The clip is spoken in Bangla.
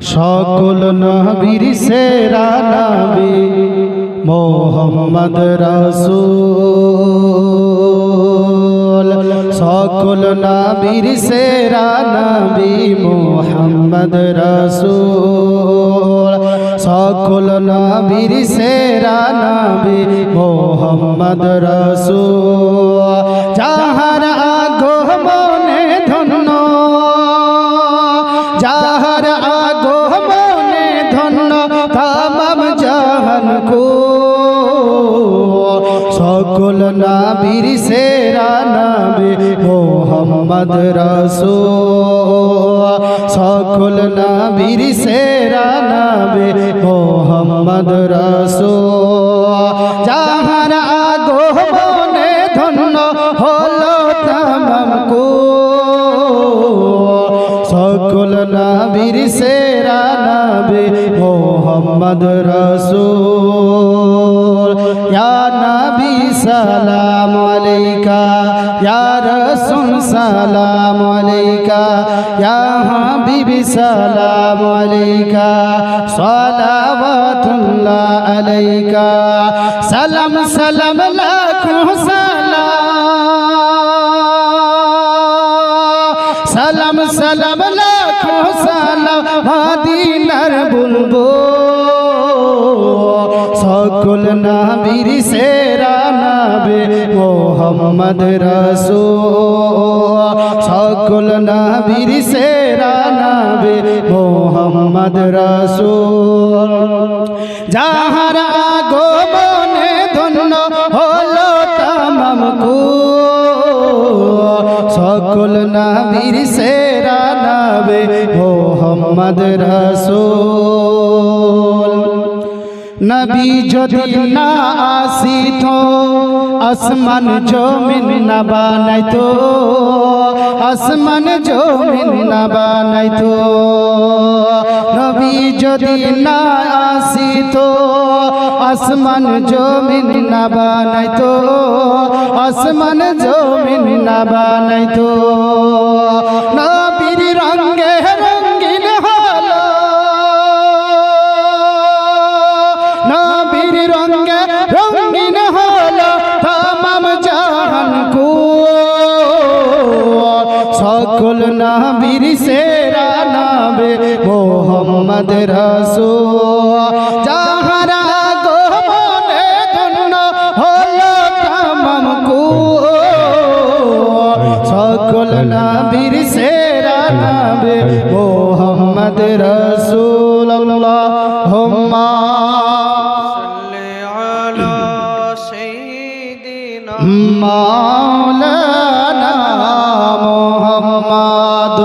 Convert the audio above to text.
সকল নবীর সেরা নবী মোহাম্মদ রাসূল। সকল নবীর সেরা নবী মোহাম্মদ রাসূল। সকল নবীর সেরা নবী মোহাম্মদ রাসূল। সকল নাবির সেরা নাবে মোহাম্মদ রাসূল সকল নাবির সেরা নাবে মোহাম্মদ রাসূল যাহার আগমনে ধন্য হলো তামাম কো সকল নাবির সেরা নাবে মোহাম্মদ নবী সালাম আলাইকা, ইয়া রাসূল সালাম আলাইকা, ইয়া হাবিবি সালাম আলাইকা, সালাওয়াতুল্লাহ আলাইকা, সালাম সালাম লাখো সালাম সালাম সালাম লাখো সালাম, মদিনার বলব সকল নাবির সেরা নাবে মোহাম্মদ রাসূল সকল নাবির সেরা নাবে মোহাম্মদ রাসূল যাহার আগমনে ধন্য হলো তামাম সকল নাবির সেরা নাবে মোহাম্মদ রাসূল নবী যদি না আসিত, আসমান জমিন না বানাইতো, আসমান জমিন না বানাইতো। নবী যদি না আসিত, আসমান জমিন না বানাইতো, আসমান জমিন না বানাইতো। সকল নাবির সেরা নাবে মোহাম্মদ রাসূল। যাহারা গোপনে হলো তামাম সকল নাবির সেরা নাবে মোহাম্মদ রাসূল আল্লাহুম্মা সাল্লি মোহাম্মদ